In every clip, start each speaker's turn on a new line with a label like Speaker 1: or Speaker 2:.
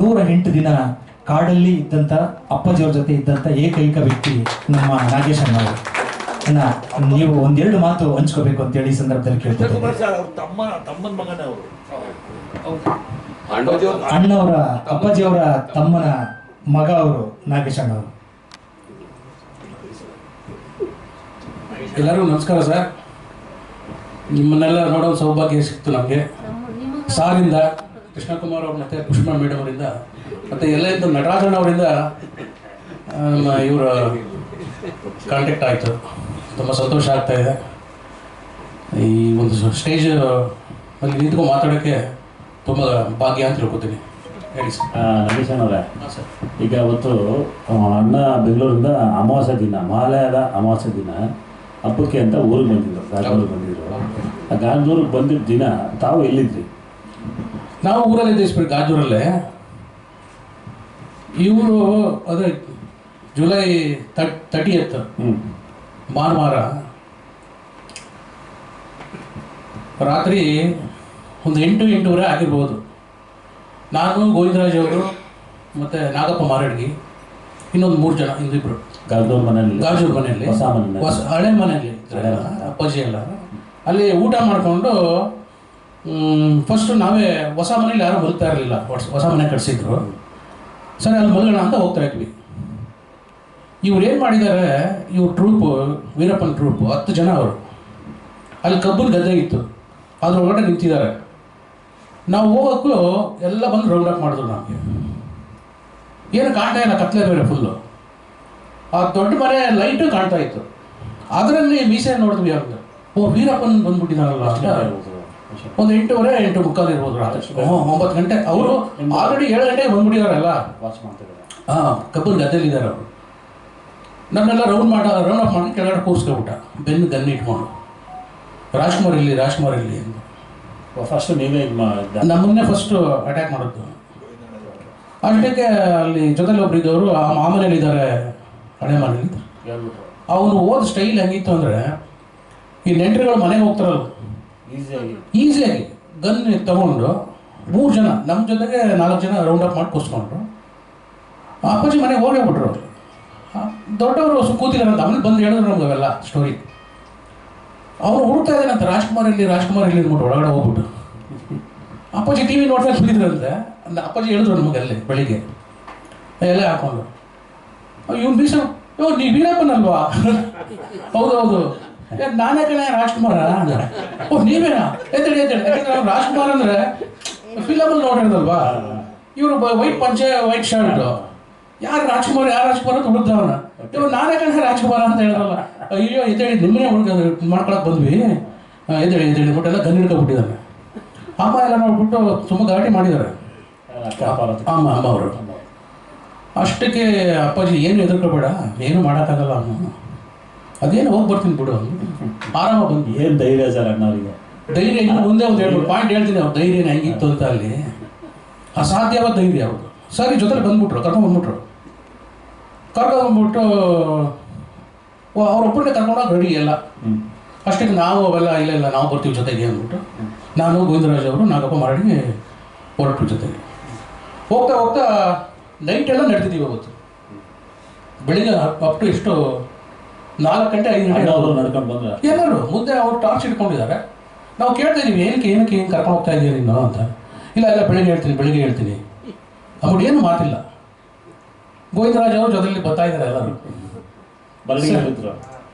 Speaker 1: ನೂರ ಎಂಟು ದಿನ ಕಾಡಲ್ಲಿ ಇದ್ದಂಥ ಅಪ್ಪಾಜಿಯವ್ರ ಜೊತೆ ಇದ್ದಂತ ಏಕೈಕ ವ್ಯಕ್ತಿ ನಮ್ಮ ನಾಗೇಶ್ ಅಣ್ಣ ಅವರು ಅಣ್ಣ ನೀವು ಒಂದೆರಡು ಮಾತು ಹಂಚ್ಕೋಬೇಕು ಅಂತ ಹೇಳಿ ಸಂದರ್ಭದಲ್ಲಿ ಕೇಳ್ತಾರೆ
Speaker 2: ಕುಮಾರ್ ಸರ್ ಅವ್ರ ತಮ್ಮ ತಮ್ಮನ ಮಗನೇ ಅವರು.
Speaker 1: ಅಣ್ಣವರ ಅಪ್ಪಾಜಿಯವರ ತಮ್ಮನ ಮಗ ಅವರು ನಾಗೇಶ್ ಅಣ್ಣ ಅವರು
Speaker 3: ಎಲ್ಲರಿಗೂ ನಮಸ್ಕಾರ ಸರ್. ನಿಮ್ಮನ್ನೆಲ್ಲ ನೋಡೋ ಸೌಭಾಗ್ಯ ಸಿಕ್ತು ನಮಗೆ. ಸಾರಿಂದ ಕೃಷ್ಣಕುಮಾರ್ ಅವ್ರು ಮತ್ತೆ ಪುಷ್ಪ ಮೇಡಮ್ ಅವರಿಂದ ಮತ್ತು ಎಲ್ಲ ಇದ್ದು ನಟರಾಜನ್ ಅವರಿಂದ ಇವರ ಕಾಂಟ್ಯಾಕ್ಟ್ ಆಯಿತು. ತುಂಬ ಸಂತೋಷ ಆಗ್ತಾ ಇದೆ. ಈ ಒಂದು ಸ್ಟೇಜ್ ಅಲ್ಲಿ ನಿಂತ್ಕೊಂಡು ಮಾತಾಡೋಕ್ಕೆ ತುಂಬ ಭಾಗ್ಯ ಅಂತ ತಿಳ್ಕೊತೀನಿ. ಹೇಳಿ ಸರ್.
Speaker 4: ಅವರೇ.
Speaker 3: ಸರ್.
Speaker 4: ಈಗ ಅವತ್ತು ಅಣ್ಣ ಬೆಂಗಳೂರಿಂದ ಅಮಾವಾಸ್ಯ ದಿನ ಮಹಾಲಯದ ಅಮಾವಾಸ್ಯ ದಿನ ಹಬ್ಬಕ್ಕೆ ಅಂತ ಊರಿಗೆ ಬಂದಿದ್ರು ಗಾಂಧೂರಿಗೆ ಬಂದಿದ್ರು. ಆ ಗಾಂಧೂರಿಗೆ ಬಂದಿದ್ದ ದಿನ ತಾವು ಎಲ್ಲಿದ್ರಿ?
Speaker 3: ನಾವು ಊರಲ್ಲಿ ಇದ್ದೀವಿ ಗಾಜೂರಲ್ಲೇ. ಇವರು ಅದೇ ಜುಲೈ ತಟ್ ತರ್ಟಿ ಎತ್
Speaker 4: ಹ್ಞೂ
Speaker 3: ಭಾನುವಾರ ರಾತ್ರಿ ಒಂದು ಎಂಟು ಎಂಟೂವರೆ ಆಗಿರ್ಬೋದು. ನಾನು ಗೋವಿಂದರಾಜ್ ಅವರು ಮತ್ತು ನಾಗಪ್ಪ ಮಾರಡ್ಗಿ ಇನ್ನೊಂದು ಮೂರು ಜನ ಇನ್ನಿಬ್ರು.
Speaker 4: ಗಾಜೂರ್ ಮನೆಯಲ್ಲಿ.
Speaker 3: ಗಾಜೂರ್ ಮನೆಯಲ್ಲಿ.
Speaker 4: ಹೊಸ ಮನೆ
Speaker 3: ಹೊಸ ಹಳೆ ಮನೆಯಲ್ಲಿ. ಅಪ್ಪಾಜಿ ಎಲ್ಲ. ಅಲ್ಲಿ ಊಟ ಮಾಡಿಕೊಂಡು ಫಸ್ಟ್ ನಾವೇ ಹೊಸ ಮನೇಲಿ ಯಾರೂ ಮಲ್ತಾ ಇರಲಿಲ್ಲ. ಹೊಸ ಮನೆ ಕಟ್ಸಿದ್ರು. ಸರಿ, ಅಲ್ಲಿ ಮೊದಲಣ ಅಂತ ಹೋಗ್ತಾ ಇದ್ವಿ. ಇವ್ರು ಏನು ಮಾಡಿದ್ದಾರೆ, ಇವ್ರ ಟ್ರೂಪು ವೀರಪ್ಪನ ಟ್ರೂಪು ಹತ್ತು ಜನ ಅವರು. ಅಲ್ಲಿ ಕಬ್ಬನ ಗದ್ದೆ ಇತ್ತು. ಅದ್ರ ಒಳಗಡೆ ನಿಂತಿದ್ದಾರೆ. ನಾವು ಹೋಗೋಕ್ಕೂ ಎಲ್ಲ ಬಂದು ರೌಂಡ್ ಅಪ್ ಮಾಡಿದ್ರು ನಮಗೆ. ಏನು ಕಾಣ್ತಾ ಇಲ್ಲ, ಕತ್ಲೆ ಬೇರೆ ಫುಲ್ಲು ಆ ದೊಡ್ಡ ಮನೆ ಲೈಟು ಕಾಣ್ತಾ ಇತ್ತು. ಅದರಲ್ಲಿ ಮೀಸೆ ನೋಡಿದ್ವಿ ಅವ್ರಿಗೆ ಓ, ವೀರಪ್ಪನ್ ಬಂದ್ಬಿಟ್ಟಿದ್ದಾರಲ್ಲ ಅಂತ. ಒಂದು ಎಂಟೂವರೆ ಎಂಟು ಮುಕ್ಕಾಲು ಇರ್ಬೋದು ರಾತ್ರಿ. ಒಂಬತ್ತು ಗಂಟೆ. ಅವರು ಆಲ್ರೆಡಿ ಏಳು ಗಂಟೆಗೆ ಬಂದ್ಬಿಟ್ಟಿದಾರಲ್ಲ?
Speaker 4: ವಾಚ್ ಮಾಡ್ತಿದ್ದಾರೆ.
Speaker 3: ಹಾಂ ಕಬ್ಬನ್ ಗದ್ದೆಲಿದ್ದಾರೆ ಅವರು. ನಮ್ಮೆಲ್ಲ ರೌಂಡ್ ಮಾಡ ರೌಂಡ್ ಅಪ್ ಮಾಡಿ ಕೆಳಗಡೆ ಕೂರಿಸ್ಕೊಬಿಟ್ಟ ಬೆನ್ನು ಗನ್ ಇಟ್ಕೊಂಡು. ರಾಜ್ಕುಮಾರ್ ಇಲ್ಲಿ ರಾಜ್ಕುಮಾರ್ ಇಲ್ಲಿ ಅಂತ
Speaker 4: ಫಸ್ಟ್ ನೀವೇ
Speaker 3: ನಮ್ಮನ್ನೇ ಫಸ್ಟ್ ಅಟ್ಯಾಕ್ ಮಾಡಿದ್ದು ಅಷ್ಟಕ್ಕೆ ಅಲ್ಲಿ ಜೊತೆಲಿ ಒಬ್ರು ಇದ್ದವರು ಆ ಮಾಮನೇಲಿ ಇದ್ದಾರೆ ಹಳೆ ಮನೇಲಿ ಅವನು ಓದ್ ಸ್ಟೈಲ್ ಹೆಂಗಿತ್ತು ಅಂದರೆ ಈ ನೆಂಟರುಗಳು ಮನೆಗೆ ಹೋಗ್ತಾರಲ್ಲ.
Speaker 4: ಈಸಿಯಾಗಿ
Speaker 3: ಗನ್ ತಗೊಂಡು ಮೂರು ಜನ ನಮ್ಮ ಜೊತೆಗೆ ನಾಲ್ಕು ಜನ ರೌಂಡ್ ಅಪ್ ಮಾಡಿ ಕೂಸ್ಕೊಂಡ್ರು ಅಪ್ಪಾಜಿ ಮನೆಗೆ ಹೋಗೇ ಬಿಟ್ರು. ಅವರು ದೊಡ್ಡವರು ಕೂತಿದ್ದಾರೆ ಅಂತ ಆಮೇಲೆ ಬಂದು ಹೇಳಿದ್ರು ನಮ್ಗೆ ಅವೆಲ್ಲ ಸ್ಟೋರಿ ಅವ್ರು ಹುಡುಕ್ತಾ ಅಂತ ರಾಜ್ಕುಮಾರ್ ಇಲ್ಲಿ ರಾಜ್ಕುಮಾರ್ ಇಲ್ಲಿ ಅಂದ್ಬಿಟ್ಟು ಒಳಗಡೆ ಹೋಗ್ಬಿಟ್ಟು ಅಪ್ಪಾಜಿ ಟಿ ವಿ ನೋಡ್ತಾ ಕೂತಿದ್ರಂತೆ ಅಂದ್- ಅಪ್ಪಾಜಿ ಹೇಳಿದ್ರು ನಮಗೆ ಅಲ್ಲಿ ಬೆಳಿಗ್ಗೆ. ಎಲ್ಲ ಹಾಕೊಂಡು. ಇವ್ನು ಬೀಸ ಓ ನೀ ವೀರಪ್ಪನಲ್ವಾ ಹೌದು ಹೌದು. ನಾನೇ ಕಣೆ ರಾಜ್ಕುಮಾರ ಅಂದ್ರೆ. ಓ, ನೀವೇನಾ? ಎತ್ತಡಿ ಎತ್ತಡಿ ಯಾಕಂದ್ರೆ ರಾಜ್ಕುಮಾರ್ ಅಂದ್ರೆ ಫಿಲಮಲ್ಲಿ ನೋಡಿರೋದಲ್ವಾ ಇವರು ವೈಟ್ ಪಂಚೆ ವೈಟ್ ಶರ್ಟ್ ಯಾರು ರಾಜ್ಕುಮಾರ್ ಯಾರು ರಾಜ್ಕುಮಾರ್ ಅಂತ ಹುಡುಕ್ದವನ ಇವ್ ನಾನೇ ಕಣೆ ರಾಜ್ಕುಮಾರ ಅಂತ ಹೇಳಿದ್ರಲ್ಲ ಅಯ್ಯೋ, ಎದ್ದೇಳಿ, ನಿಮ್ಮನೆ ಹುಡುಗ ಮಾಡ್ಕೊಳಕ್ ಬಂದ್ವಿ. ಎದ್ದೇಳಿ ಎದ್ದೇಳಿ. ಬಟ್ ಬಿಟ್ಟೆಲ್ಲ ಗನ್ ಹಿಡ್ಕೊಬಿಟ್ಟಿದ್ದಾನೆ ಅಮ್ಮ ಎಲ್ಲ ನೋಡ್ಬಿಟ್ಟು ತುಂಬ ಗಾಟಿ ಮಾಡಿದ್ದಾರೆ. ಅಮ್ಮ ಅಮ್ಮ ಅವರು ಅಷ್ಟಕ್ಕೆ ಅಪ್ಪಾಜಿ, ಏನು ಎದುರ್ಕೋಬೇಡ. ಏನು ಮಾಡೋಕ್ಕಾಗಲ್ಲ ಅಮ್ಮ ಅದೇನು ಹೋಗಿ ಬರ್ತೀನಿ ಬಿಡು. ಆರಾಮ ಬಂದು.
Speaker 4: ಏನು ಧೈರ್ಯ ಸರ್ ಅಣ್ಣವರಿಗೆ?
Speaker 3: ಧೈರ್ಯ ಇನ್ನು ಮುಂದೆ ಒಂದು ಹೇಳ್ಬಿಟ್ಟು ಪಾಯಿಂಟ್ ಹೇಳ್ತೀನಿ ಅವ್ರು. ಧೈರ್ಯನ ಹೆಂಗಿತ್ತು ಅಂತ ಅಲ್ಲಿ. ಅಸಾಧ್ಯವಾದ ಧೈರ್ಯ ಅವ್ರು. ಸರಿ ಜೊತೆಲಿ ಬಂದ್ಬಿಟ್ರು ಕರ್ಕೊಂಡು ಬಂದ್ಬಿಟ್ರು. ಕರ್ಕೊಂಡು ಬಂದ್ಬಿಟ್ಟು ಅವ್ರೊಬ್ಬರನ್ನೇ ಕರ್ಕೊಂಡೋಗಿ ರೆಡಿ ಎಲ್ಲ.
Speaker 4: ಅಷ್ಟೇ
Speaker 3: ಅಷ್ಟಕ್ಕೆ ನಾವು ಅವೆಲ್ಲ ಇಲ್ಲ ಇಲ್ಲ ನಾವು ಬರ್ತೀವಿ ಜೊತೆಗೆ ಅಂದ್ಬಿಟ್ಟು. ನಾನು ಗೋವಿಂದರಾಜ್ ಅವರು ನಾಗಪ್ಪ ಮಾಡಿ ಹೊರಟು ಜೊತೆಗೆ. ಹೋಗ್ತಾ ಹೋಗ್ತಾ ನೈಟ್ ಎಲ್ಲ ನಡೆದಿದ್ದೀವಿ ಅವತ್ತು. ಬೆಳಿಗ್ಗೆ ಅಪ್ ಟು ಎಷ್ಟು ನಾಲ್ಕು ಗಂಟೆ ಐದು ಗಂಟೆ
Speaker 4: ಅವರು ನಡ್ಕೊಂಡು ಬಂದ್ರೆ.
Speaker 3: ಎಲ್ಲರೂ ಮುದ್ದೆ ಅವ್ರು ಟಾರ್ಚ್ ಇಟ್ಕೊಂಡಿದ್ದಾರೆ. ನಾವು ಕೇಳ್ತಾ ಇದೀವಿ ಏನಕ್ಕೆ ಏನಕ್ಕೆ ಏನು ಕರ್ಕೊಂಡು ಹೋಗ್ತಾ ಇದೀಯ ನೀನು ಅಂತ. ಇಲ್ಲ ಇಲ್ಲ ಬೆಳಿಗ್ಗೆ ಹೇಳ್ತೀನಿ ಬೆಳಿಗ್ಗೆ ಹೇಳ್ತೀನಿ. ಅವ್ರು ಏನು ಮಾತಿಲ್ಲ. ಗೋವಿಂದರಾಜ್ ಅವರು ಜೊತೆಲಿ ಬರ್ತಾ ಇದ್ದಾರೆ ಎಲ್ಲರೂ.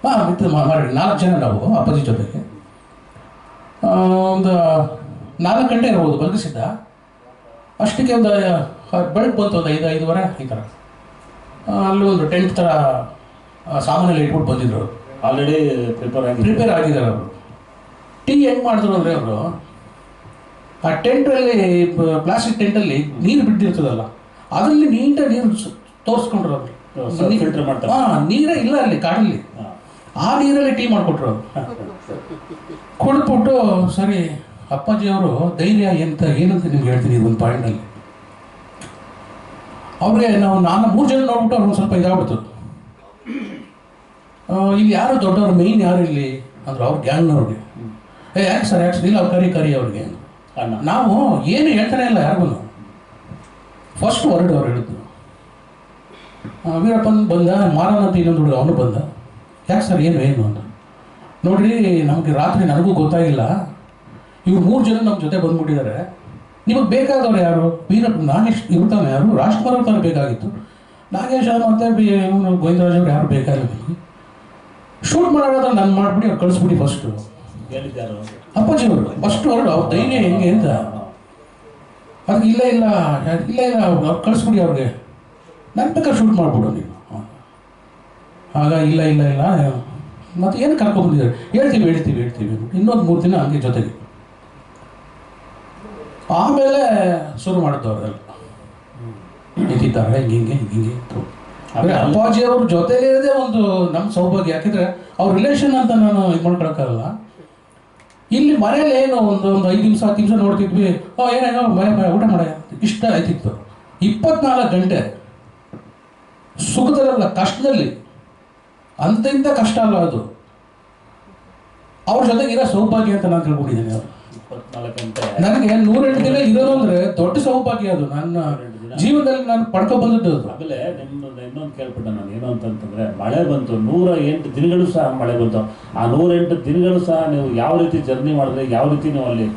Speaker 3: ಹಾಂ ಮಿತ್ರ ಮಾಡಿ ನಾಲ್ಕು ಜನ ನಾವು ಅಪ್ಪಾಜಿ ಜೊತೆಗೆ. ಒಂದು ನಾಲ್ಕು ಗಂಟೆ ಇರ್ಬೋದು ಬಲಗಿಸಿದ್ದ ಅಷ್ಟಕ್ಕೆ ಒಂದು ಬೆಳಗ್ಗೆ ಬಂತು ಒಂದು ಐದು ಐದುವರೆ ಈ ಥರ ಅಲ್ಲಿ ಒಂದು ಟೆಂಟ್ ಥರ ಆ, ಸಾಮಾನೆಲ್ಲ ಇಟ್ಬಿಟ್ಟು ಬಂದಿದ್ರು. ಅವರು
Speaker 4: ಆಲ್ರೆಡಿ ಪ್ರಿಪೇರ್ ಆಗಿ
Speaker 3: ಪ್ರಿಪೇರ್ ಆಗಿದ್ದಾರೆ ಅವರು. ಟೀ ಹೆಂಗೆ ಮಾಡಿದ್ರು ಅಂದರೆ ಅವರು ಆ ಟೆಂಟಲ್ಲಿ ಪ್ಲಾಸ್ಟಿಕ್ ಟೆಂಟಲ್ಲಿ ನೀರು ಬಿದ್ದಿರ್ತದಲ್ಲ ಅದರಲ್ಲಿ ನೀಟಾಗಿ ನೀರು ತೋರಿಸ್ಕೊಂಡ್ರು ಅವರು.
Speaker 4: ಫಿಲ್ಟರ್ ಮಾಡ್ತಾರೆ.
Speaker 3: ಹಾಂ ನೀರೇ ಇಲ್ಲ ಅಲ್ಲಿ ಕಾಡಲ್ಲಿ. ಆ ನೀರಲ್ಲಿ ಟೀ ಮಾಡಿಕೊಟ್ರು ಕುಡಿದ್ಬಿಟ್ಟು ಸರಿ ಅಪ್ಪಾಜಿ ಅವರು ಧೈರ್ಯ ಎಂತ ಏನಂತ ನಿಮ್ಗೆ ಹೇಳ್ತೀನಿ ಒಂದು ಪಾಯಿಂಟಲ್ಲಿ ಅವ್ರಿಗೆ ನಾವು ನಾನು ಮೂರು ಜನ ನೋಡ್ಬಿಟ್ಟು ಅವ್ರಿಗೆ ಸ್ವಲ್ಪ ಇದಾಗ್ಬಿಡ್ತು. ಇಲ್ಲಿ ಯಾರು ದೊಡ್ಡವರು ಮೇಯ್ನ್ ಯಾರು ಇಲ್ಲಿ? ಅಂದ್ರೆ ಅವ್ರು ಗ್ಯಾಂಗ್ನವ್ರಿಗೆ. ಏ ಯಾಕೆ ಸರ್ ಯಾಕೆ ಸರ್ ಇಲ್ಲ ಅವ್ರು ಕರಿ ಕರಿ ಅವ್ರಿಗೆ
Speaker 4: ಅಣ್ಣ.
Speaker 3: ನಾವು ಏನು ಹೇಳ್ತಾನೆ ಇಲ್ಲ ಯಾರಿಗೂ ಫಸ್ಟ್ ವರ್ಡ್ ಅವ್ರು ಹೇಳಿದ್ರು. ವೀರಪ್ಪನ್ ಬಂದ ಮಾರನ್ ಅಂತ ಇನ್ನೊಂದು ಹುಡುಗ ಅವನು ಬಂದ. ಯಾಕೆ ಸರ್ ಏನು ಏನು ಅಂತ. ನೋಡ್ರಿ ನಮಗೆ ರಾತ್ರಿ ನನಗೂ ಗೊತ್ತಾಗಿಲ್ಲ. ಇವ್ರು ಮೂರು ಜನ ನಮ್ಮ ಜೊತೆ ಬಂದ್ಬಿಟ್ಟಿದ್ದಾರೆ. ನಿಮಗೆ ಬೇಕಾದವ್ರು ಯಾರು? ವೀರಪ್ಪ ನಾಗೇಶ್ ಇರ್ತಾನೆ ಯಾರು? ರಾಜ್ಕುಮಾರ್ ಅವ್ರು ಬೇಕಾಗಿತ್ತು. ನಾಗೇಶ್ ಮತ್ತೆ ಬಿ- ಗೋವಿಂದರಾಜ್ ಅವ್ರು ಯಾರು ಬೇಕಾಗಿಲ್ಲ. ಶೂಟ್ ಮಾಡೋಣ ನಾನು ಮಾಡ್ಬಿಡಿ ಅವ್ರು ಕಳಿಸ್ಬಿಡಿ ಫಸ್ಟು
Speaker 4: ಹೇಳಿದ್ದಾರು
Speaker 3: ಅಪ್ಪಾಜಿ ಅವರು ಫಸ್ಟ್ ಹೊರಡು ಅವ್ರ ಧೈರ್ಯ ಹೆಂಗೆ ಅಂತ. ಅದಕ್ಕೆ ಇಲ್ಲ ಇಲ್ಲ ಇಲ್ಲ ಇಲ್ಲ ಅವ್ರು ಕಳಿಸ್ಬಿಡಿ ಅವ್ರಿಗೆ. ನನ್ನ ಬೇಕಾದ್ರೆ ಶೂಟ್ ಮಾಡ್ಬಿಡು ನೀವು. ಆಗ ಇಲ್ಲ ಇಲ್ಲ ಇಲ್ಲ ಮತ್ತೆ ಏನು ಕರ್ಕೊಂಡ್ಬಂದಿದ್ದಾರೆ? ಹೇಳ್ತೀವಿ ಹೇಳ್ತೀವಿ ಹೇಳ್ತೀವಿ. ಇನ್ನೊಂದು ಮೂರು ದಿನ ಹಂಗೆ ಜೊತೆಗೆ. ಆಮೇಲೆ ಶುರು ಮಾಡಿದ್ದು ಅವರೆಲ್ಲ ನಿಂತಿದ್ದಾರೆ ಹಿಂಗೆ ಹಿಂಗೆ ಹಿಂಗೆ ಹಿಂಗೆ. ಅಂದ್ರೆ ಅಪ್ಪಾಜಿ ಅವ್ರ ಜೊತೆಲಿರೋದೇ ಒಂದು ನಮ್ಮ ಸೌಭಾಗ್ಯ. ಯಾಕಂದ್ರೆ ಅವ್ರ ರಿಲೇಷನ್ ಅಂತ ನಾನು ಇದು ಮಾಡ್ಕೊಳಕ್ಕಾಗಲ್ಲ. ಇಲ್ಲಿ ಮನೇಲಿ ಏನು ಒಂದು ಒಂದು ಐದು ನಿಮಿಷ ಹತ್ತು ನಿಮಿಷ ನೋಡ್ತಿದ್ವಿ. ಓ ಏನೇನೋ ಮನೆ ಮನೆ ಊಟ ಮಾಡ. ಇಷ್ಟ ಆಯ್ತಿತ್ತು. ಇಪ್ಪತ್ನಾಲ್ಕು ಗಂಟೆ ಸುಖದಲ್ಲ ಕಷ್ಟದಲ್ಲಿ. ಅಂತಿಂತ ಕಷ್ಟ ಅಲ್ಲ ಅದು. ಅವ್ರ ಜೊತೆಗೆ ಇರೋ ಸೌಭಾಗ್ಯ ಅಂತ ನಾನು ತಿಳ್ಕೊಂಡಿದ್ದೀನಿ. ಅವ್ರು
Speaker 4: ಇಪ್ಪತ್ನಾಲ್ಕು ಗಂಟೆ.
Speaker 3: ನನಗೆ ನೂರೆಂಟು ದಿನ ಇರೋದು ಅಂದರೆ ದೊಡ್ಡ ಸೌಭಾಗ್ಯ ಅದು. ನನ್ನ ಜೀವನದಲ್ಲಿ ನಾನು ಪಡ್ಕೊ ಬಂದದ್ದು ಅದು.
Speaker 4: ಆಮೇಲೆ ನಿಮ್ಮದು ಇನ್ನೊಂದು ಕೇಳ್ಬಿಟ್ಟೆ ನಾನು, ಏನು ಅಂತಂತಂದ್ರೆ, ಮಳೆ ಬಂತು, ನೂರ ಎಂಟು ದಿನಗಳು ಸಹ ಮಳೆ ಬಂತು. ಆ ನೂರ ಎಂಟು ದಿನಗಳು ಸಹ ನೀವು ಯಾವ ರೀತಿ ಜರ್ನಿ ಮಾಡಿದ್ರೆ, ಯಾವ ರೀತಿ ನೀವು ಅಲ್ಲಿ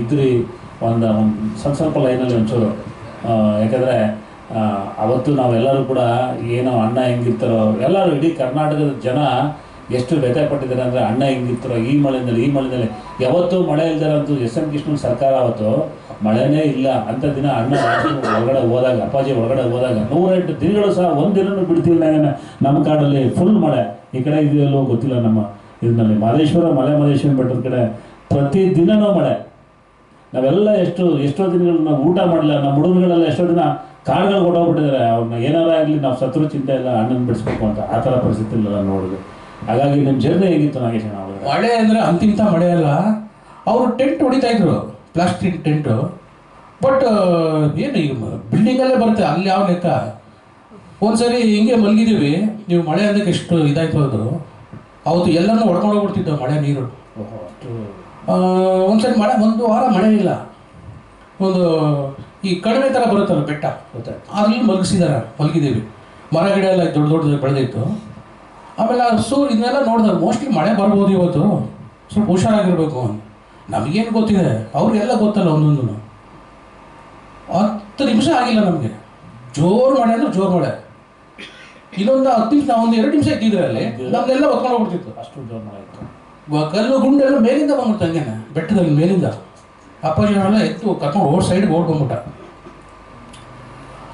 Speaker 4: ಇದ್ರಿ? ಒಂದು ಸ್ವಲ್ಪ ಸ್ವಲ್ಪ ಲೈನಲ್ಲಿ ಒಂಚೂರು. ಯಾಕಂದ್ರೆ ಅವತ್ತು ನಾವೆಲ್ಲರೂ ಕೂಡ ಏನೋ ಅಣ್ಣ ಹೆಂಗಿರ್ತಾರೋ, ಎಲ್ಲರೂ ಇಡೀ ಕರ್ನಾಟಕದ ಜನ ಎಷ್ಟು ವ್ಯಥೆ ಪಟ್ಟಿದ್ದಾರೆ ಅಂದರೆ ಅಣ್ಣ ಹೆಂಗಿರ್ತಾರೋ ಈ ಮಳೆಯಲ್ಲಿ ಈ ಮಳೆಯಲ್ಲಿ ಯಾವತ್ತೂ ಮಳೆ ಇಲ್ದಾರಂತೂ ಎಸ್ ಎಂ ಕೃಷ್ಣನ್ ಸರ್ಕಾರ ಅವತ್ತು ಮಳೆನೇ ಇಲ್ಲ. ಅಂಥ ದಿನ ಅಣ್ಣ ಒಳಗಡೆ ಹೋದಾಗ, ಅಪ್ಪಾಜಿ ಒಳಗಡೆ ಹೋದಾಗ ನೂರೆಂಟು ದಿನಗಳು ಸಹ ಒಂದಿನೂ ಬಿಡ್ತಿಲ್ಲ ನಮ್ಮ ಕಾಡಲ್ಲಿ ಫುಲ್ ಮಳೆ. ಈ ಕಡೆ ಇದೆಯಲ್ಲೋ ಗೊತ್ತಿಲ್ಲ ನಮ್ಮ ಇದರಲ್ಲಿ. ಮಹದೇಶ್ವರ, ಮಲೆ ಮಹದೇಶ್ವರ ಬೆಟ್ಟದ ಕಡೆ ಪ್ರತಿ ದಿನನೂ ಮಳೆ. ನಾವೆಲ್ಲ ಎಷ್ಟು, ಎಷ್ಟೋ ದಿನಗಳು ನಾವು ಊಟ ಮಾಡಲ್ಲ. ನಮ್ಮ ಹುಡುಗರುಗಳೆಲ್ಲ ಎಷ್ಟೋ ದಿನ ಕಾಡುಗಳು ಕೊಟ್ಟೋಗ್ಬಿಟ್ಟಿದ್ದಾರೆ. ಅವ್ರನ್ನ ಏನಾರ ಆಗಲಿ ನಾವು ಸತ್ರು ಚಿಂತೆ ಇಲ್ಲ, ಅಣ್ಣನ ಬಿಡಿಸ್ಬೇಕು ಅಂತ. ಆ ಥರ ಪರಿಸ್ಥಿತಿ ಇಲ್ಲ ನೋಡಿದ್ವಿ. ಹಾಗಾಗಿ ನಿಮ್ಮ ಜರ್ನಿ ಹೇಗಿತ್ತು ನಾಗೇಶ್
Speaker 3: ಮಳೆ ಅಂದರೆ ಅಂತಿಂತ ಮಳೆ ಅಲ್ಲ. ಅವರು ಟೆಂಟ್ ಹೊಡಿತಾ ಇದ್ರು ಪ್ಲಾಸ್ಟಿಕ್ ಟೆಂಟು ಬಟ್ ಏನು ಈಗ ಬಿಲ್ಡಿಂಗಲ್ಲೇ ಬರುತ್ತೆ ಅಲ್ಲಿ ಯಾವ ಲೆಕ್ಕ? ಒಂದ್ಸರಿ ಹಿಂಗೆ ಮಲಗಿದ್ದೀವಿ ನೀವು ಮಳೆ ಅಂದಕ್ಕೆ ಎಷ್ಟು ಇದಾಯ್ತು ಅದು ಅವತ್ತು ಎಲ್ಲನೂ ಹೊಡ್ಕೊಂಡೋಗ್ಬಿಡ್ತಿದ್ದವು ಮಳೆ ನೀರು. ಒಂದ್ಸರಿ ಮಳೆ ಒಂದು ವಾರ ಮಳೆ ಇಲ್ಲ. ಒಂದು ಈ ಕಡಿಮೆ ಥರ ಬರುತ್ತಲ್ಲ ಬೆಟ್ಟ ಅದ್ರಲ್ಲಿ ಮಲಗಿಸಿದಾರೆ ಮಲಗಿದ್ದೀವಿ. ಮರ ಗಿಡ ಎಲ್ಲ ದೊಡ್ಡ ದೊಡ್ಡದು ಬೆಳೆದಿತ್ತು. ಆಮೇಲೆ ಆ ಸೂ ಇದನ್ನೆಲ್ಲ ನೋಡಿದಾಗ ಮೋಸ್ಟ್ಲಿ ಮಳೆ ಬರ್ಬೋದು ಇವತ್ತು. ಸ್ವಲ್ಪ ಹುಷಾರಾಗಿರ್ಬೇಕು ನಮಗೇನು ಗೊತ್ತಿದೆ? ಅವ್ರಿಗೆಲ್ಲ ಗೊತ್ತಲ್ಲ ಒಂದೊಂದು ಹತ್ತು ನಿಮಿಷ ಆಗಿಲ್ಲ ನಮಗೆ. ಜೋರು ಮಳೆ ಅಂದ್ರೆ ಜೋರು ಮಳೆ. ಇನ್ನೊಂದು ಹತ್ತು ನಿಮಿಷ, ಒಂದು ಎರಡು ನಿಮಿಷ ಇದ್ದಿದ್ರೆ ಅಲ್ಲಿ ನಮ್ನೆಲ್ಲ ಒತ್ಕೊಂಡು ಹೋಗ್ಬಿಡ್ತಿತ್ತು.
Speaker 4: ಅಷ್ಟು ಜೋರು ಮಳೆ ಇತ್ತು.
Speaker 3: ಕಲ್ಲು ಗುಂಡೆಲ್ಲ ಮೇಲಿಂದ ಬಂದ್ಬಿಡ್ತು ಹಂಗೇನೆ. ಬೆಟ್ಟದಲ್ಲಿ ಮೇಲಿಂದ. ಅಪ್ಪಾಜಿನೆಲ್ಲ ಎತ್ತು ಕರ್ಕೊಂಡು ಓಡ್ ಸೈಡ್ಗೆ ಓಡ್ಕೊಂಡ್ಬಿಟ್ಟ.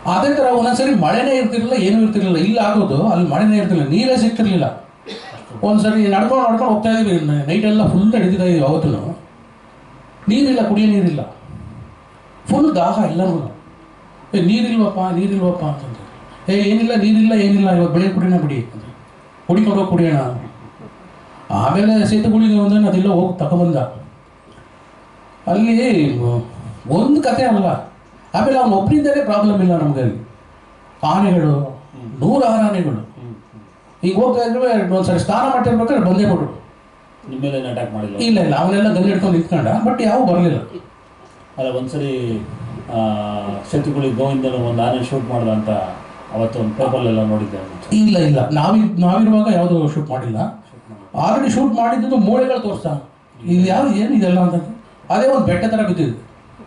Speaker 3: ಅದೇ ಥರ ಒಂದೊಂದ್ಸರಿ ಮಳೆನೇ ಇರ್ತಿರ್ಲಿಲ್ಲ ಏನೂ ಇರ್ತಿರ್ಲಿಲ್ಲ ಇಲ್ಲಿ ಆಗೋದು ಅಲ್ಲಿ ಮಳೆನೇ ಇರ್ತಿರ್ಲಿಲ್ಲ ನೀರೇ ಸಿಗ್ತಿರ್ಲಿಲ್ಲ ಒಂದ್ಸರಿ ನಡ್ಕೊಂಡು ನಡ್ಕೊಂಡು ಹೋಗ್ತಾ ಇದೀವಿ ನೈಟ್ ಎಲ್ಲ ಫುಲ್ ಹಿಡಿದಿದ್ದ ಇದೀವಿ ಅವತ್ತು ನೀರಿಲ್ಲ ಕುಡಿಯೋ ನೀರಿಲ್ಲ ಫುಲ್ ದಾಹ ಎಲ್ಲನೂ ಏ ನೀರಿಲ್ವಪ್ಪ ನೀರಿಲ್ವಪ್ಪ ಅಂತಂದ್ರೆ ಏ ಏನಿಲ್ಲ ನೀರಿಲ್ಲ ಏನಿಲ್ಲ ಇವಾಗ ಬೆಳೆ ಕುಡಿಯೋಣ ಬಿಡಿ ಕುಡಿಕೊಂಡು ಹೋಗಿ ಕುಡಿಯೋಣ ಆಮೇಲೆ ಸೇತುಗುಳಿಗೆ ಒಂದನ್ನು ಅದೆಲ್ಲ ಹೋಗಿ ತಗೊಬಂದ ಅಲ್ಲಿ ಒಂದು ಕತೆ ಅಲ್ಲ ಆಮೇಲೆ ಅವನು ಒಬ್ಬರಿಂದಲೇ ಪ್ರಾಬ್ಲಮ್ ಇಲ್ಲ ನಮ್ಗೆ ಅಲ್ಲಿ. ಆನೆಗಳು ನೂರಾರು ಆನೆಗಳು. ಈಗ ಹೋಗ್ತಾ ಇದ್ರೆ ಒಂದ್ಸರಿ ಸ್ನಾನ ಮಾಡಿರ್ಬೇಕಾದ್ರೆ ಬಂದೇ ಕೊಡು
Speaker 4: ನಿಮ್ಮ ಮೇಲೆ ಅಟ್ಯಾಕ್ ಮಾಡಿಲ್ಲ?
Speaker 3: ಇಲ್ಲ ಇಲ್ಲ ಅವನೆಲ್ಲ ಗಲ್ಲಿ ಹಿಡ್ಕೊಂಡು ನಿಂತ್ಕೊಂಡ ಬಟ್ ಯಾವ ಬರಲಿಲ್ಲ.
Speaker 4: ಅಲ್ಲ ಒಂದ್ಸರಿ ಶತ್ರುಗಳಿಗೆ ಗೋವಿಂದ ಒಂದು ಆನೆ ಶೂಟ್ ಮಾಡ್ದ ಅಂತ ಅವತ್ತು ಒಂದು ಪೇಪರ್ಲೆಲ್ಲ ನೋಡಿದ್ದೆ.
Speaker 3: ಇಲ್ಲ ಇಲ್ಲ. ನಾವಿ ನಾವಿರುವಾಗ ಯಾವುದು ಶೂಟ್ ಮಾಡಿಲ್ಲ. ಆಲ್ರೆಡಿ ಶೂಟ್ ಮಾಡಿದ್ದು ಮೂಳೆಗಳು ತೋರಿಸ್ತಾ ಇಲ್ಲಿ ಯಾರು ಏನು ಇದೆಲ್ಲ ಅಂತ ಅದೇ ಒಂದು ಬೆಟ್ಟ ಥರ ಬಿದ್ದಿದ್ದು.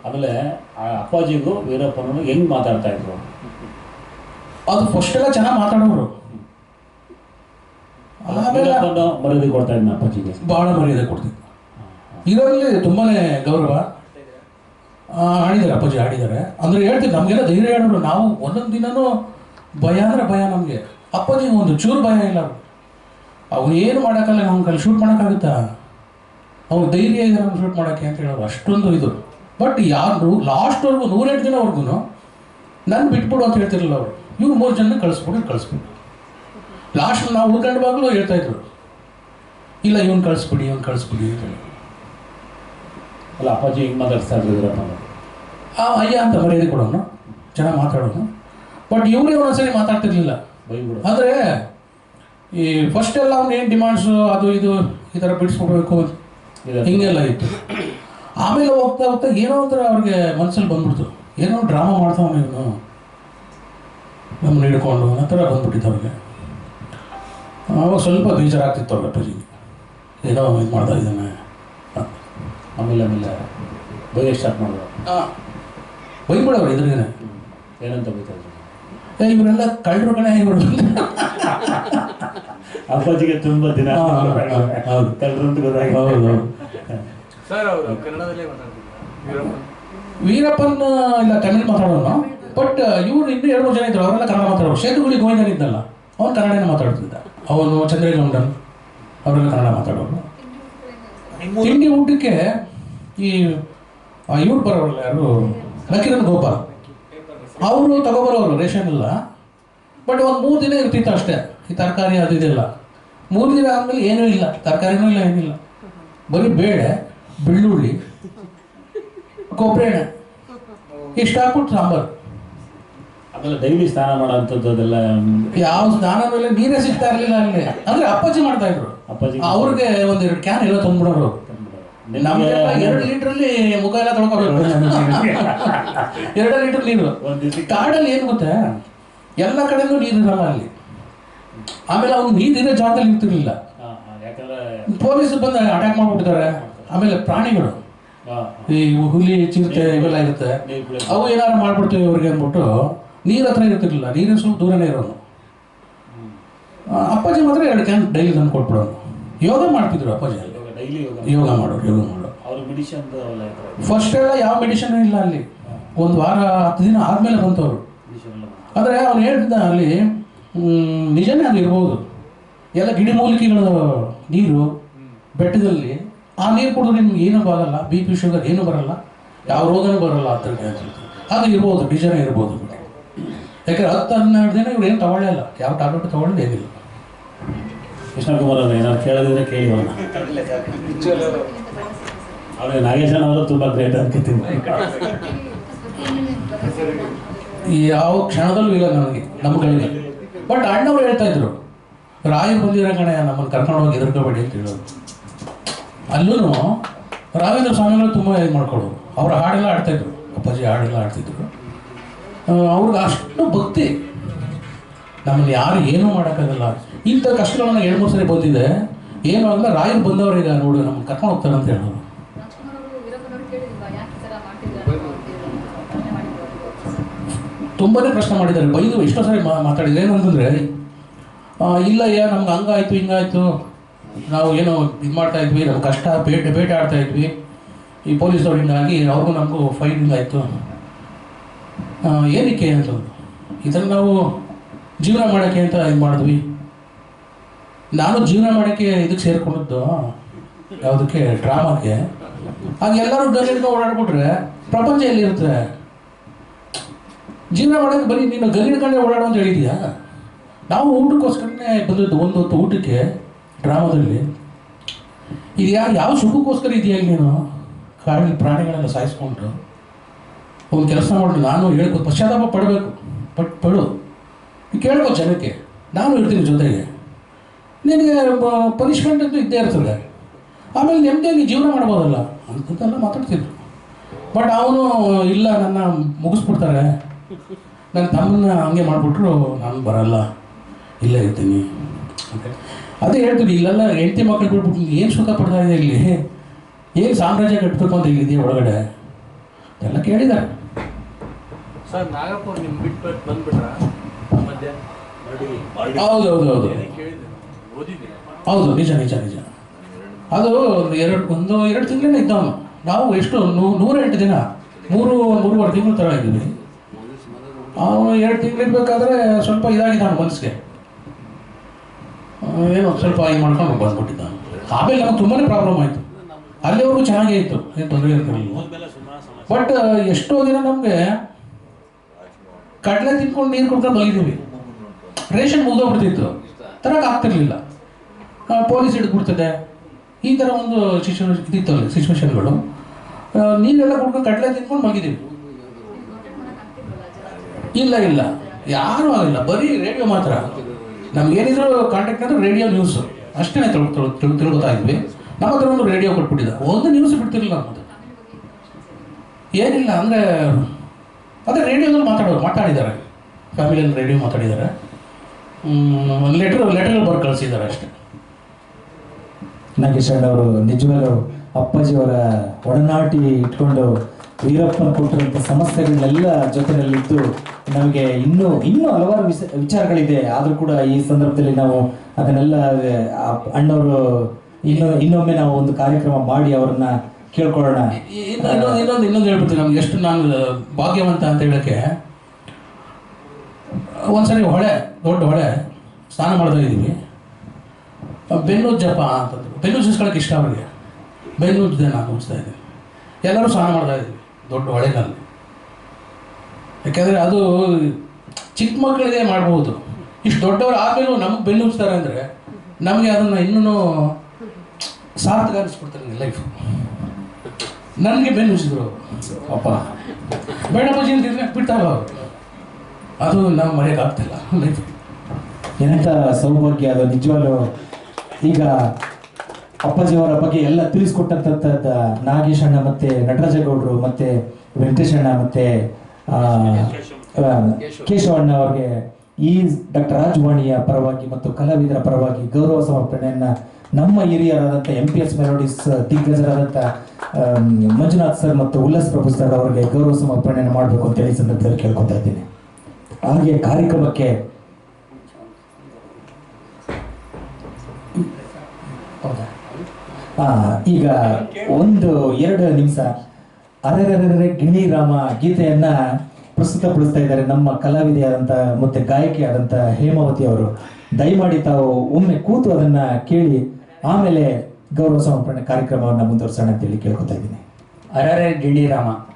Speaker 4: ಆಮೇಲೆ ಆ ಅಪ್ಪಾಜಿಗೂ ವೀರಪ್ಪನೂ ಹೆಂಗ್ ಮಾತಾಡ್ತಾ ಇದ್ರು?
Speaker 3: ಅದು ಫಸ್ಟ್ ಎಲ್ಲ ಚೆನ್ನಾಗಿ ಮಾತಾಡೋರು.
Speaker 4: ವೀರಪ್ಪನ ಮರ್ಯಾದೆ ಕೊಡ್ತಾ ಇದ್ನ ಅಪ್ಪಾಜಿಗೆ.
Speaker 3: ಬಹಳ ಮರ್ಯಾದೆ ಕೊಡ್ತಿದ್ರು. ಇದರಲ್ಲಿ ತುಂಬಾನೇ ಗೌರವ. ಆಡಿದ್ದಾರೆ ಅಪ್ಪಾಜಿ ಆಡಿದ್ದಾರೆ ಅಂದ್ರೆ ಹೇಳ್ತೀವಿ ನಮಗೆಲ್ಲ ಧೈರ್ಯ ಹೇಳೋರು. ನಾವು ಒಂದೊಂದು ದಿನನೂ ಭಯ ಅಂದ್ರೆ ಭಯ ನಮಗೆ. ಅಪ್ಪಾಜಿ ಒಂದು ಚೂರು ಭಯ ಇಲ್ಲ ಅವನು ಏನು ಮಾಡೋಕ್ಕಲ್ಲ ಅವ್ನ ಕಲ್ಲಿ ಶೂಟ್ ಮಾಡೋಕ್ಕಾಗುತ್ತಾ? ಅವ್ನು ಧೈರ್ಯ ಇದೆ ನಮ್ಗೆ ಶೂಟ್ ಮಾಡೋಕ್ಕೆ ಅಂತ ಹೇಳೋರು. ಅಷ್ಟೊಂದು ಇದು. ಬಟ್ ಯಾರು ಲಾಸ್ಟ್ವರೆಗೂ ನೂರೆಂಟು ದಿನವರೆಗೂ ನನ್ನ ಬಿಟ್ಬಿಡು ಅಂತ ಹೇಳ್ತಿರಲಿಲ್ಲ ಅವರು. ಇವ್ರು ಮೂರು ಜನ ಕಳಿಸ್ಬಿಟ್ರೆ ಕಳಿಸ್ಬಿಡು ಲಾಸ್ಟ್ ನಾವು ಉಳ್ಕೊಂಡವಾಗಲೂ ಹೇಳ್ತಾ ಇದ್ರು. ಇಲ್ಲ ಇವನ್ ಕಳಿಸ್ಬಿಡಿ ಇವನ್ ಕಳಿಸ್ಬಿಡಿ ಅಂತ ಹೇಳಿ.
Speaker 4: ಅಲ್ಲ ಅಪ್ಪಾಜಿ ಹಿಂಗೆ ಮಾತಾಡ್ತಾ ಇದ್ರು ವೀರಪ್ಪನ
Speaker 3: ಆ ಅಯ್ಯ ಅಂತ ಮರ್ಯಾದೆ ಕೊಡೋಣ ಚೆನ್ನಾಗಿ ಮಾತಾಡೋನು. ಬಟ್ ಇವರೇ ಒಂದೊಂದ್ಸರಿ ಮಾತಾಡ್ತಿರ್ಲಿಲ್ಲ.
Speaker 4: ಬೈಬಿಡು
Speaker 3: ಆದರೆ ಈ ಫಸ್ಟ್ ಎಲ್ಲ ಅವ್ನು ಏನು ಡಿಮಾಂಡ್ಸು ಅದು ಇದು ಈ ಥರ ಬಿಡಿಸ್ಕೊಡ್ಬೇಕು. ಹಿಂಗೆಲ್ಲ ಇತ್ತು. ಆಮೇಲೆ ಹೋಗ್ತಾ ಹೋಗ್ತಾ ಏನೋ ಒಂಥರ ಅವ್ರಿಗೆ ಮನಸ್ಸಲ್ಲಿ ಬಂದ್ಬಿಡ್ತು. ಏನೋ ಡ್ರಾಮಾ ಮಾಡ್ತಾವನು ಇವನು. ನಮ್ಮನ್ನ ಹಿಡ್ಕೊಂಡು ಆ ಥರ ಬಂದ್ಬಿಟ್ಟಿತ್ತು ಅವ್ರಿಗೆ. ಅವಾಗ ಸ್ವಲ್ಪ ಬೇಜಾರಾಗ್ತಿತ್ತು ಅವ್ರ ಅಪ್ಪಾಜಿಗೆ ಏನೋ ಇದು ಮಾಡ್ತಾ ಇದ್ದಾನೆ.
Speaker 4: ಆಮೇಲೆ ಆಮೇಲೆ ಬೈಯೋ ಸ್ಟಾರ್ಟ್ ಮಾಡಿದ್ರು
Speaker 3: ಬೈಬಿಡವ್ರು ಎದುರಿಗೇನೆ.
Speaker 4: ಏನಂತ ಬೈತಾ ಇದ್ರು
Speaker 3: ಏ ಇವರೆಲ್ಲ ಕಳ್ಳರು ಕಣೆ ಇವರು
Speaker 4: ಅಪ್ಪಾಜಿಗೆ ತುಂಬ ದಿನ
Speaker 3: ಹಾ, ಹಾ, ಹೌದು.
Speaker 4: ಕಳ್ಳರು ಅಂತ ಗೊತ್ತಾಗಿ
Speaker 3: ಹೌದು ಹೌದು.
Speaker 2: ಸರ್ ಅವರು ಕನ್ನಡದಲ್ಲೇ ಮಾತಾಡ್ತಿದ್ರು.
Speaker 3: ವೀರಪ್ಪನ್. ಇಲ್ಲ ತಮಿಳ್ ಮಾತಾಡೋಣ ಬಟ್ ಇವ್ರು ಇನ್ನೂ ಎರಡು ಮೂರು ಜನ ಇದ್ರು. ಅವರೆಲ್ಲ ಕನ್ನಡ ಮಾತಾಡೋರು. ಶೇತುಗುಳಿ ಗೋವಿಂದನ್ ಇದ್ದಲ್ಲ ಅವನು ಕನ್ನಡನೇ ಮಾತಾಡ್ತಿದ್ದ. ಅವನು ಚಂದ್ರೇಗೌಡನ್ ಅವರೆಲ್ಲ ಕನ್ನಡ ಮಾತಾಡೋರು. ತಿಂಡಿ ಊಟಕ್ಕೆ ಈ ಇವ್ರು ಬರೋರಲ್ಲ ಯಾರು? ಲಕ್ಕಿರನ್ ಗೋಪಾಲ್. ಅವರು ತಗೊಬರೋರು ರೇಷನ್ ಎಲ್ಲ. ಬಟ್ ಒಂದು ಮೂರು ದಿನ ಇರ್ತಿತ್ತು ಅಷ್ಟೇ. ಈ ತರಕಾರಿ ಅದು ಇದೆಲ್ಲ ಮೂರು ದಿನ ಆದಮೇಲೆ ಏನೂ ಇಲ್ಲ. ತರಕಾರಿನೂ ಇಲ್ಲ ಏನಿಲ್ಲ. ಬರೀ ಬೇಳೆ. ಬೆಳ್ಳುಳ್ಳಿ ಕೊಬ್ಬರಿ ಎಣ್ಣೆ ಇಷ್ಟು ಹಾಕ್ಬಿಟ್ಟು ಸಾಂಬಾರು.
Speaker 4: ಅದೆಲ್ಲ ಡೈಲಿ ಸ್ನಾನ ಮಾಡೋಂಥದ್ದು ಅದೆಲ್ಲ
Speaker 3: ಯಾವ ಸ್ನಾನ ಮೇಲೆ ನೀರೇ ಸಿಗ್ತಾ ಇರಲಿಲ್ಲ ಅಲ್ಲಿ. ಅಂದ್ರೆ ಅಪ್ಪಾಜಿ ಮಾಡ್ತಾ ಇದ್ರು.
Speaker 4: ಅಪ್ಪಾಜಿ
Speaker 3: ಅವ್ರಿಗೆ ಒಂದೆರಡು ಕ್ಯಾನ್ ಎಲ್ಲ ತಂದ್ಬಿಡೋರು. ಎರಡು ಲೀಟ್ರಲ್ಲಿ ಮುಖ ಎಲ್ಲ ತೊಳ್ಕೊಬೇಕು ಎರಡು ಲೀಟರ್ ನೀರು. ಕಾಡಲ್ಲಿ ಏನು ಗೊತ್ತಾ? ಎಲ್ಲ ಕಡೆನೂ ನೀರು ಇರಲ್ಲ ಅಲ್ಲಿ. ಆಮೇಲೆ ಅವ್ನು ನೀರಿರೋ ಜಾಗದಲ್ಲಿ ಇರ್ತಿರ್ಲಿಲ್ಲ ಪೊಲೀಸರು ಬಂದು ಅಟ್ಯಾಕ್ ಮಾಡ್ಬಿಟ್ಟಿದ್ದಾರೆ. ಆಮೇಲೆ ಪ್ರಾಣಿಗಳು. ಈ ಹುಲಿ ಚಿರತೆ ಇವೆಲ್ಲ ಇರುತ್ತೆ. ಅವು ಏನಾದ್ರು ಮಾಡ್ಬಿಡ್ತೇವೆ ಇವ್ರಿಗೆ ಅಂದ್ಬಿಟ್ಟು ನೀರ್ ಹತ್ರ ಇರ್ತಿರ್ಲಿಲ್ಲ ನೀರಿನ ಸ್ವಲ್ಪ ದೂರನೇ ಇರೋನು ಅಪ್ಪಾಜಿ ಮಾತ್ರ ಎರಡು ಕ್ಯಾನ್ ಡೈಲಿ ತಂದು ಕೊಟ್ಬಿಡೋನು ಯೋಗ ಮಾಡ್ತಿದ್ರು ಅಪ್ಪಾಜಿ ಅಲ್ಲಿ.
Speaker 4: ಯೋಗ
Speaker 3: ಮಾಡೋರು ಯೋಗ ಮಾಡೋರು. ಫಸ್ಟ್ ಎಲ್ಲ ಯಾವ ಮೆಡಿಷನ್ ಇಲ್ಲ ಅಲ್ಲಿ. ಒಂದು ವಾರ ಹತ್ತು ದಿನ ಆದ್ಮೇಲೆ ಬಂತವರು. ಆದರೆ ಅವ್ನು ಹೇಳ್ತಿದ್ದ ಅಲ್ಲಿ ನಿಜನೇ ಅದು ಇರ್ಬೋದು. ಎಲ್ಲ ಗಿಡಮೂಲಿಕೆಗಳ ನೀರು ಬೆಟ್ಟದಲ್ಲಿ ಆ ನೀರು ಕುಡಿದ್ರೆ ನಿಮ್ಗೆ ಏನೂ ಆಗಲ್ಲ ಬಿ ಪಿ ಶುಗರ್ ಏನೂ ಬರಲ್ಲ ಯಾವ ರೋಗನೂ ಬರಲ್ಲ ಆ ಥರ ಅದು ಇರ್ಬೋದು ನಿಜನೇ ಇರ್ಬೋದು ಯಾಕಂದ್ರೆ ಹತ್ತು ಹನ್ನೆರಡು ದಿನ ಇವ್ರು ಏನು ತಗೊಳ್ಳೇ ಇಲ್ಲ ಯಾವ ಟ್ಯಾಬ್ಲೆಟ್ ತಗೊಳ್ಳೋದು ಏನಿಲ್ಲ.
Speaker 4: ಕೃಷ್ಣಕುಮಾರ್ ಅವರು ಏನಾದ್ರು ಕೇಳೋದಿದ್ರೆ ಕೇಳಿ ಅವ್ರಿಗೆ ನಾಗೇಶನ್ ಅವರು ತುಂಬಾ ಗ್ರೇಟ್ ಅನ್ಕೋತೀನಿ
Speaker 3: ಯಾವ ಕ್ಷಣದಲ್ಲೂ ಇಲ್ಲ ನನಗೆ ಕಡೆಗೆ ಬಟ್ ಅಣ್ಣವ್ರು ಹೇಳ್ತಾ ಇದ್ರು ರಾಯ ಬಂದಿರೋ ಕಣೆ ನಮ್ಮನ್ನು ಕರ್ಕೊಂಡು ಹೋಗಿ ಎದುರ್ಕೋಬೇಡಿ ಅಂತ ಹೇಳೋರು ಅಲ್ಲೂ ರಾಘವೇಂದ್ರ ಸ್ವಾಮಿಗಳು ತುಂಬ ಇದು ಮಾಡ್ಕೊಳ್ಳೋರು ಅವ್ರ ಹಾಡೆಲ್ಲ ಆಡ್ತಾಯಿದ್ರು ಅಪ್ಪಾಜಿ ಹಾಡೆಲ್ಲ ಆಡ್ತಿದ್ರು ಅವ್ರಿಗೆ ಅಷ್ಟು ಭಕ್ತಿ. ನಮ್ಮಲ್ಲಿ ಯಾರು ಏನೂ ಮಾಡೋಕ್ಕಾಗಲ್ಲ. ಇಂಥ ಕಷ್ಟಗಳನ್ನು ಎರಡು, ಮೂರು ಸರಿ ಬಂದಿದೆ. ಏನು ಅಂದ್ರೆ ರಾಯರು ಬಂದವರೀಗ ನೋಡು ನಮ್ಗೆ ಕರ್ಕೊಂಡು ಹೋಗ್ತಾರೆ ಅಂತ ಹೇಳೋರು.
Speaker 5: ತುಂಬಾ ಪ್ರಶ್ನೆ
Speaker 3: ಮಾಡಿದ್ದಾರೆ. ಬೈದು ಎಷ್ಟೋ ಸರಿ ಮಾತಾಡಿದ್ರೆ. ಏನಂತಂದರೆ ಇಲ್ಲ ಯಾ ನಮ್ಗೆ ಹಂಗಾಯ್ತು, ಹಿಂಗಾಯ್ತು. ನಾವು ಏನೋ ಇದು ಮಾಡ್ತಾ ಇದ್ವಿ ನಾವು ಕಷ್ಟ ಬೇಟೆ ಬೇಟೆ ಆಡ್ತಾ ಇದ್ವಿ. ಈ ಪೊಲೀಸ್ ಹಿಂಗಾಗಿ ಅವ್ರಿಗೂ ನಮಗೂ ಫೈಟಿಂಗ್ ಆಯಿತು. ಏನಕ್ಕೆ ಅಂತ ಇದನ್ನು ನಾವು ಜೀವನ ಮಾಡೋಕ್ಕೆ ಅಂತ ಇದು ಮಾಡಿದ್ವಿ. ನಾನು ಜೀವನ ಮಾಡೋಕ್ಕೆ ಇದಕ್ಕೆ ಸೇರಿಕೊಂಡಿದ್ದು ಯಾವುದಕ್ಕೆ? ಡ್ರಾಮಾಕ್ಕೆ. ಹಾಗೆ ಎಲ್ಲರೂ ಗನ್ ಓಡಾಡ್ಬಿಟ್ರೆ, ಪ್ರಪಂಚ ಎಲ್ಲಿರುತ್ತೆ? ಜೀವನ ಮಾಡೋಕ್ಕೆ ಬರೀ ನೀನು ಗನ್ ಕಂಡೆ ಓಡಾಡು ಅಂತ ಹೇಳಿದ್ಯಾ? ನಾವು ಊಟಕ್ಕೋಸ್ಕರನೇ ಬಂದದ್ದು ಒಂದು ಹೊತ್ತು ಊಟಕ್ಕೆ. ಡ್ರಾಮಾದಲ್ಲಿ ಇದು ಯಾರು ಯಾವ ಸುಖಕ್ಕೋಸ್ಕರ ಇದೆಯಾ ಇಲ್ಲಿ ನೀನು? ಕಾಡಲ್ಲಿ ಪ್ರಾಣಿಗಳೆಲ್ಲ ಸಾಯಿಸ್ಕೊಂಡು ಒಂದು ಕೆಲಸ ಮಾಡಿ ನಾನು ಹೇಳ್ಕೊ ಪಶ್ಚಾತ್ತಾಪ ಪಡಬೇಕು. ಪಟ್, ಪಡು. ಕೇಳ್ಬೋದು ಜನಕ್ಕೆ. ನಾನು ಇರ್ತೀನಿ ಜೊತೆಗೆ. ನಿನಗೆ ಪನಿಷ್ಮೆಂಟ್ ಅಂತೂ ಇದ್ದೇ ಇರ್ತದೆ. ಆಮೇಲೆ ನೆಮ್ಮದಿಯಾಗಿ ಜೀವನ ಮಾಡ್ಬೋದಲ್ಲ? ಅಂತೆಲ್ಲ ಮಾತಾಡ್ತಿದ್ರು. ಬಟ್ ಅವನು, ಇಲ್ಲ, ನನ್ನ ಮುಗಿಸ್ಬಿಡ್ತಾರೆ. ನನ್ನ ತಮ್ಮನ್ನ ಹಂಗೆ ಮಾಡಿಬಿಟ್ರು, ನಾನು ಬರಲ್ಲ. ಇಲ್ಲೇ ಇರ್ತೀನಿ. ಅಂತ. ಅದೇ ಹೇಳ್ತೀನಿ ಇಲ್ಲೆಲ್ಲ ಹೆಂಡತಿ ಮಕ್ಕಳು ಬಿಟ್ಬಿಟ್ಟು ಏನು ಸುಖ ಪಡ್ತಾ ಇದೆ ಇಲ್ಲಿ? ಏನು ಸಾಮ್ರಾಜ್ಯ ಕಟ್ಟಬೇಕು ಅಂತ ಇಲ್ಲಿದೆಯಾ ಒಳಗಡೆ? ಎಲ್ಲ ಕೇಳಿದ್ದಾರೆ.
Speaker 2: ಸರ್ ನಾಗಪ್ಪ ನಿಮ್ಮ ಬಿಟ್ಬಿಟ್ಟು ಬಂದ್ಬಿಟ್ರ? ಮಧ್ಯ?
Speaker 3: ಹೌದು ಹೌದು ಹೌದು. ಹೌದು ನಿಜ ನಿಜ ನಿಜ. ಅದು ಒಂದು ಎರಡು ಒಂದು ಎರಡು ತಿಂಗಳೇ ಇದ್ದವನು ನಾವು ಎಷ್ಟು ನೂ- ನೂರ ಎಂಟು ದಿನ ಮೂರು ಮೂರುವರೆ ತಿಂಗಳು ತರ ಇದ್ದೀವಿ ಅವನು ಎರಡು ತಿಂಗಳಿರ್ಬೇಕಾದ್ರೆ ಸ್ವಲ್ಪ ಸ್ವಲ್ಪ ಅವನು ಮನಸ್ಸಿಗೆ. ಏನೋ ಸ್ವಲ್ಪ ಹಿಂಗೆ ಮಾಡ್ಕೊಂಡು ಬಂದ್ಬಿಟ್ಟಿದ್ದ. ಆಮೇಲೆ ನಮ್ಗೆ ತುಂಬಾ ಪ್ರಾಬ್ಲಮ್ ಆಯಿತು. ಅಲ್ಲಿವರೆಗೂ ಚೆನ್ನಾಗೇ ಇತ್ತು, ಏನು ತೊಂದರೆ ಇರ್ತಿರಲಿಲ್ಲ ಬಟ್ ಎಷ್ಟೋ ದಿನ ನಮಗೆ ಕಡಲೆ ತಿನ್ಕೊಂಡು ನೀರು ಕುಡ್ಕೊಂಡು ಬಂದಿದ್ದೀವಿ ರೇಷನ್ ಮುಗಿದೋಗ್ಬಿಡ್ತಿತ್ತು. ತರಕ್ಕೆ ಆಗ್ತಿರ್ಲಿಲ್ಲ. ಪೊಲೀಸ್ ಹಿಡಿದ್ಬಿಡ್ತದೆ ಈ ಥರ ಒಂದು ಸಿಚುವೇಶನ್ ಅಲ್ಲಿ ಸಿಚುವೇಶನ್ಗಳು ನೀರೆಲ್ಲ ಕುಡ್ಕೊಂಡು ಕಡಲೆ ತಿನ್ಕೊಂಡು ಮಲಗಿದ್ದೀವಿ ಇಲ್ಲ ಇಲ್ಲ. ಯಾರೂ ಆಗಿಲ್ಲ ಬರೀ ರೇಡಿಯೋ ಮಾತ್ರ. ನಮ್ಗೇನಿದ್ರು ಕಾಂಟ್ಯಾಕ್ಟ್ ಅಂದ್ರೆ ರೇಡಿಯೋ ನ್ಯೂಸ್ ಅಷ್ಟೇ ತಿಳ್ ತಿಳ್- ತಿಳ್- ತಿಳ್ಕೊತಾ ಇದ್ವಿ. ನಮ್ಮ ಹತ್ರ ಒಂದು ರೇಡಿಯೋ ಕೊಟ್ಬಿಟ್ಟಿದ್ದ ಒಂದು ನ್ಯೂಸ್ ಬಿಡ್ತಿರ್ಲಿಲ್ಲ ನಮ್ಮದು ಏನಿಲ್ಲ ಅಂದರೆ, ಅದೇ ರೇಡಿಯೋದಲ್ಲಿ ಮಾತಾಡೋದು, ಮಾತಾಡಿದ್ದಾರೆ. ಫ್ಯಾಮಿಲಿಯಲ್ಲಿ ರೇಡಿಯೋ ಮಾತಾಡಿದ್ದಾರೆ. ಲೆಟರ್ ಲೆಟರ್ ಬರ್ ಕಳಿಸಿದ್ದಾರೆ ಅಷ್ಟೇ.
Speaker 1: ನಾಗೇಶ್ ಅವರು, ನಿಜವಾಗ್ಲೂ ಅಪ್ಪಾಜಿಯವರ ಒಡನಾಟಿ ಇಟ್ಕೊಂಡು ವೀರಪ್ಪನ ಕೊಟ್ಟಿರುವಂಥ ಸಮಸ್ಯೆಗಳನ್ನೆಲ್ಲ ಜೊತೆಯಲ್ಲಿದ್ದು ನಮಗೆ ಇನ್ನೂ ಇನ್ನೂ ಹಲವಾರು ವಿಷ ವಿಚಾರಗಳಿದೆ. ಆದರೂ ಕೂಡ ಈ ಸಂದರ್ಭದಲ್ಲಿ ನಾವು ಅದನ್ನೆಲ್ಲ ಅಣ್ಣವರು ಇನ್ನು, ಇನ್ನೊಮ್ಮೆ ನಾವು ಒಂದು ಕಾರ್ಯಕ್ರಮ ಮಾಡಿ ಅವರನ್ನ ಕೇಳ್ಕೊಳ್ಳೋಣ.
Speaker 3: ಇನ್ನೊಂದು ಇನ್ನೊಂದು ಇನ್ನೊಂದು ಹೇಳ್ಬಿಡ್ತೀನಿ ನಮ್ಗೆ. ಎಷ್ಟು ನಾನು ಭಾಗ್ಯವಂತ ಅಂತ ಹೇಳಕ್ಕೆ ಒಂದ್ಸರಿ ಹೊಳೆ, ದೊಡ್ಡ ಹೊಳೆ, ಸ್ನಾನ ಮಾಡ್ತಾ ಇದ್ದೀವಿ. ಜಪ ಅಂತಂದ್ರು. ಬೆನ್ನು ಸಿಸ್ಕೊಳಕ್ಕೆ ಇಷ್ಟ ಅವರಿಗೆ. ಬೆನ್ನು ನಾನು ಅನಿಸ್ತಾ ಇದ್ದೀನಿ ಎಲ್ಲರೂ ಸ್ನಾನ ಮಾಡ್ತಾ ಇದ್ದೀವಿ ದೊಡ್ಡ ಹೊಳೆನಲ್ಲಿ ಯಾಕೆಂದರೆ ಅದು ಚಿಕ್ಕ ಮಕ್ಕಳಿಗೆ ಮಾಡ್ಬೋದು. ಇಷ್ಟು ದೊಡ್ಡವರು ಆದಮೇಲೂ ನಮಗೆ ಬೆನ್ನು ಉಜ್ತಾರೆ ಅಂದರೆ ನಮಗೆ ಅದನ್ನು ಇನ್ನೂ ಸಾರ್ಥಕ ಅನಿಸ್ಬಿಡ್ತಾರೆ ಲೈಫು ನನಗೆ ಬೆನ್ನು ಉಜ್ಜಿದ್ರು ಅಪ್ಪ. ಬೇಡ ಅಂತ ಅಂತಿದ್ರೆ ಬಿಡ್ತಾರ ಅದು ನಾವು ಮರೆಯೋಕ್ಕಾಗ್ತಿಲ್ಲ ಲೈಫ್
Speaker 1: ಎಂಥ ಸೌಭಾಗ್ಯ ಅದು ನಿಜವಾಗ್ಲೂ. ಈಗ ಅಪ್ಪಾಜಿಯವರ ಬಗ್ಗೆ ಎಲ್ಲ ತಿಳಿಸ್ಕೊಟ್ಟಂತ ನಾಗೇಶ್ ಅಣ್ಣ ಮತ್ತೆ ನಟರಾಜಗೌಡರು ಮತ್ತೆ ವೆಂಕಟೇಶ್ ಮತ್ತೆ ಕೇಶವ ಅಣ್ಣ ಅವರಿಗೆ ಈ ಡಾಕ್ಟರ್ ರಾಜವಾಣಿಯ ಪರವಾಗಿ ಮತ್ತು ಕಲಾವಿದರ ಪರವಾಗಿ ಗೌರವ ಸಮರ್ಪಣೆಯನ್ನ ನಮ್ಮ ಹಿರಿಯರಾದಂಥ ಎಂ ಪಿ ಎಸ್ ಮೆಲೋಡಿಸ್ ದಿಗ್ಗಜರಾದಂಥ ಮಂಜುನಾಥ್ ಸರ್ ಮತ್ತು ಉಲ್ಲಾಸ್ ಪ್ರಭು ಸರ್ ಅವರಿಗೆ ಗೌರವ ಸಮರ್ಪಣೆಯನ್ನು ಮಾಡಬೇಕು ಅಂತ ಹೇಳಿ ಸಂದರ್ಭದಲ್ಲಿ ಕೇಳ್ಕೊತಾ ಇದ್ದೀನಿ. ಹಾಗೆ ಕಾರ್ಯಕ್ರಮಕ್ಕೆ ಹೌದಾ? ಈಗ ಒಂದು, ಎರಡು ನಿಮಿಷ. ಅರೆರರೆ ಗಿಣಿ ರಾಮ ಗೀತೆಯನ್ನ ಪ್ರಸ್ತುತಪಡಿಸ್ತಾ ಇದ್ದಾರೆ ನಮ್ಮ ಕಲಾವಿದೆಯಾದಂಥ ಮತ್ತೆ ಗಾಯಕಿಯಾದಂಥ ಹೇಮಾವತಿ ಅವರು. ದಯಮಾಡಿ ತಾವು ಒಮ್ಮೆ ಕೂತು ಅದನ್ನ ಕೇಳಿ, ಆಮೇಲೆ ಗೌರವ ಸಮರ್ಪಣೆ ಕಾರ್ಯಕ್ರಮವನ್ನು ಮುಂದುವರಿಸೋಣ ಅಂತೇಳಿ ಕೇಳ್ಕೊತಾ ಇದ್ದೀನಿ.
Speaker 6: ಅರರೆ ಗಿಣಿರಾಮ